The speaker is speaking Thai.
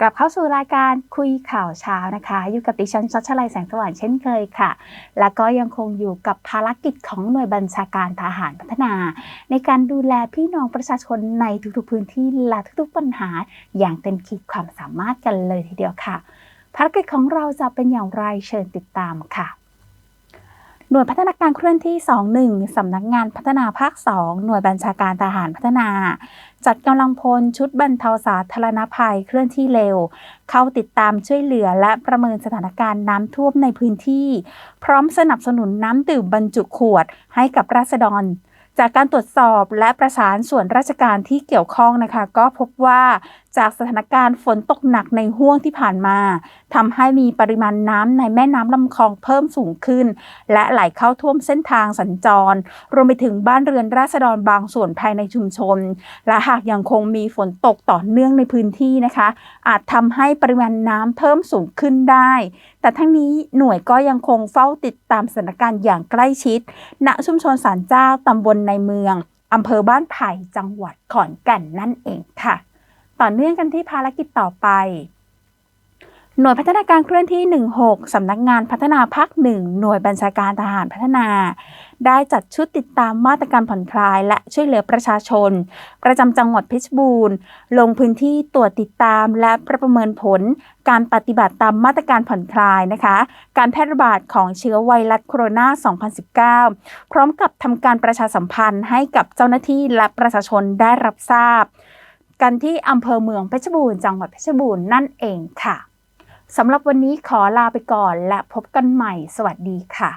กลับเข้าสู่รายการคุยข่าวเช้านะคะ อยู่กับดิฉันชัชลัยแสงสว่างเช่นเคยค่ะ และก็ยังคงอยู่กับภารกิจของหน่วยบัญชาการทหารพัฒนา ในการดูแลพี่น้องประชาชนในทุกๆพื้นที่และทุกๆปัญหา อย่างเต็มขีดความสามารถกันเลยทีเดียวค่ะ ภารกิจของเราจะเป็นอย่างไรเชิญติดตามค่ะ หน่วยพัฒนาการเคลื่อนที่ 21 สำนักงานพัฒนาภาค 2 หน่วยบัญชาการทหารพัฒนา จัดกำลังพลชุดบรรเทาสาธารณภัยเคลื่อนที่เร็ว เข้าติดตามช่วยเหลือและประเมินสถานการณ์น้ำท่วมในพื้นที่ พร้อมสนับสนุนน้ำดื่มบรรจุขวดให้กับราษฎรจากการตรวจสอบและประสานส่วนราชการที่เกี่ยวข้องนะคะ ก็พบว่า จากสถานการณ์ฝนตกหนักในห้วงที่ผ่านมาทำให้มีปริมาณน้ำในแม่น้ำลำคลองเพิ่มสูงขึ้น และไหลเข้าท่วมเส้นทางสัญจร รวมไปถึงบ้านเรือนราษฎรบางส่วนภายในชุมชน และหากยังคงมีฝนตกต่อเนื่องในพื้นที่นะคะ อาจทำให้ปริมาณน้ำเพิ่มสูงขึ้นได้ แต่ทั้งนี้หน่วยก็ยังคงเฝ้าติดตามสถานการณ์อย่างใกล้ชิด ณ ชุมชนสารเจ้าตำบลในเมืองอำเภอบ้านไผ่จังหวัดขอนแก่นนั่นเองค่ะ ต่อเนื่องกันที่ภารกิจต่อไป หน่วยพัฒนาการเคลื่อนที่ 16 สำนักงานพัฒนาภาคหนึ่งหน่วยบัญชาการทหารพัฒนา ได้จัดชุดติดตามมาตรการผ่อนคลาย และช่วยเหลือประชาชน ประจำจังหวัดเพชรบูรณ์ ลงพื้นที่ตรวจติดตามและประเมินผล การปฏิบัติตามมาตรการผ่อนคลายนะคะ การแพร่ระบาดของเชื้อไวรัสโคโรนา 2019 พร้อมกับทำการประชาสัมพันธ์ให้กับเจ้าหน้าที่และประชาชนได้รับทราบ กันที่อำเภอเมืองเพชรบูรณ์จังหวัดเพชรบูรณ์นั่นเองค่ะสำหรับวันนี้ขอลาไปก่อนและพบกันใหม่ สวัสดีค่ะ